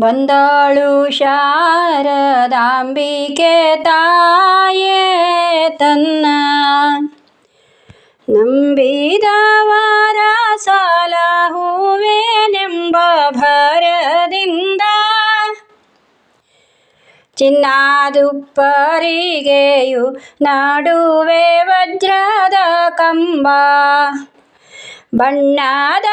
ಬಂದಳು ಶಾರದಾಂಬಿಕೆ ತಾಯೇ ತನ್ನ ನಂಬಿದವರ ಸಾಲ ಹೂವೇನೆಂಬ ಭರದಿಂದ ಚಿನ್ನಾದುಪ್ಪರಿಗೆಯು ನಡುವೆ ವಜ್ರದ ಕಂಬ ಬಣ್ಣದ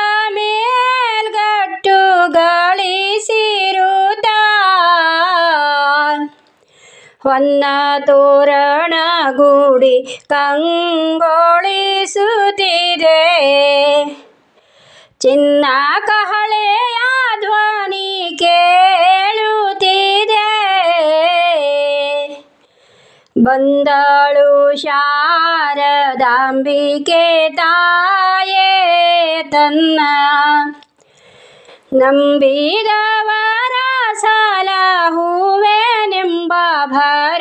ಹೊನ್ನ ತೋರಣ ಗೂಡಿ ಕಂಗೊಳಿಸುತ್ತಿದೆ ಚಿನ್ನ ಕಹಳೆಯ ಧ್ವನಿ ಕೇಳುತ್ತಿದೆ ಬಂದಳು ಶಾರದಾಂಬಿಕೆ ತಾಯೇ ತನ್ನ ನಂಬಿದವ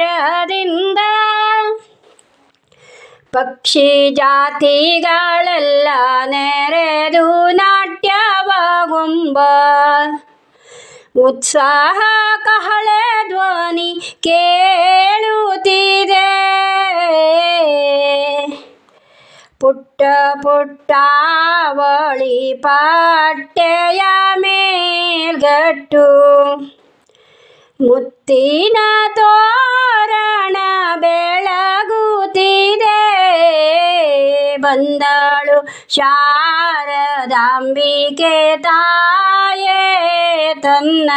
ಮರದಿಂದ ಪಕ್ಷಿ ಜಾತಿಗಳೆಲ್ಲ ನೆರೆದು ನಾಟ್ಯವಾಗುಂಬ ಉತ್ಸಾಹ ಕಹಳೆ ಧ್ವನಿ ಕೇಳುತ್ತಿದೆ ಪುಟ್ಟ ಪುಟ್ಟಾವಳಿ ಪಟ್ಟೆಯ ಮೇಲ್ಗಟ್ಟು ಮುತ್ತಿನ ತೋ बंदु शारदाबिके ताये तन्न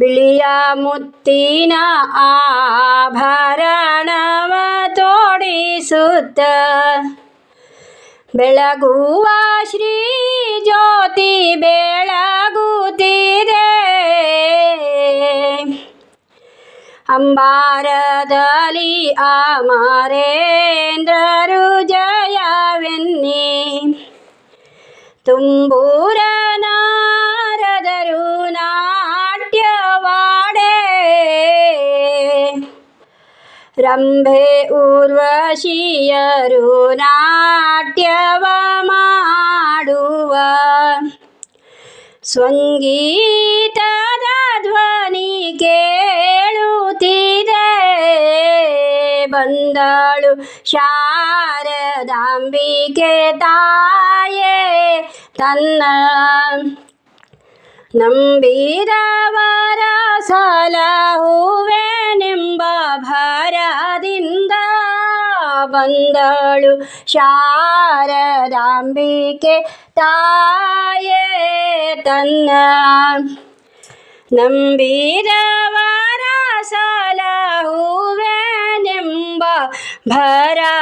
बिलिया मुत्तीना आभरणव तोड़ बेलगुवा श्री ज्योति बेलगु ಅಂಬಾರದಲ್ಲಿ ಅಮರೇಂದ್ರರು ಜಯವೆನ್ನಿ ತುಂಬೂರ ನಾರದರು ನಾಟ್ಯವಾಡೆ ರಂಭೆ ಉರ್ವಶಿಯರು ನಾಟ್ಯವ ಮಾಡುವ ಸ್ವಂಗೀತ ബന്ധാളു ശാരദാംബിക തായേ തന്ന നമ്പീരവരസലഹുവേനിംബാരദിന്ദ ബന്ധാളു ശാരദാംബിക തായേ തന്ന നമ്പീരവ भरा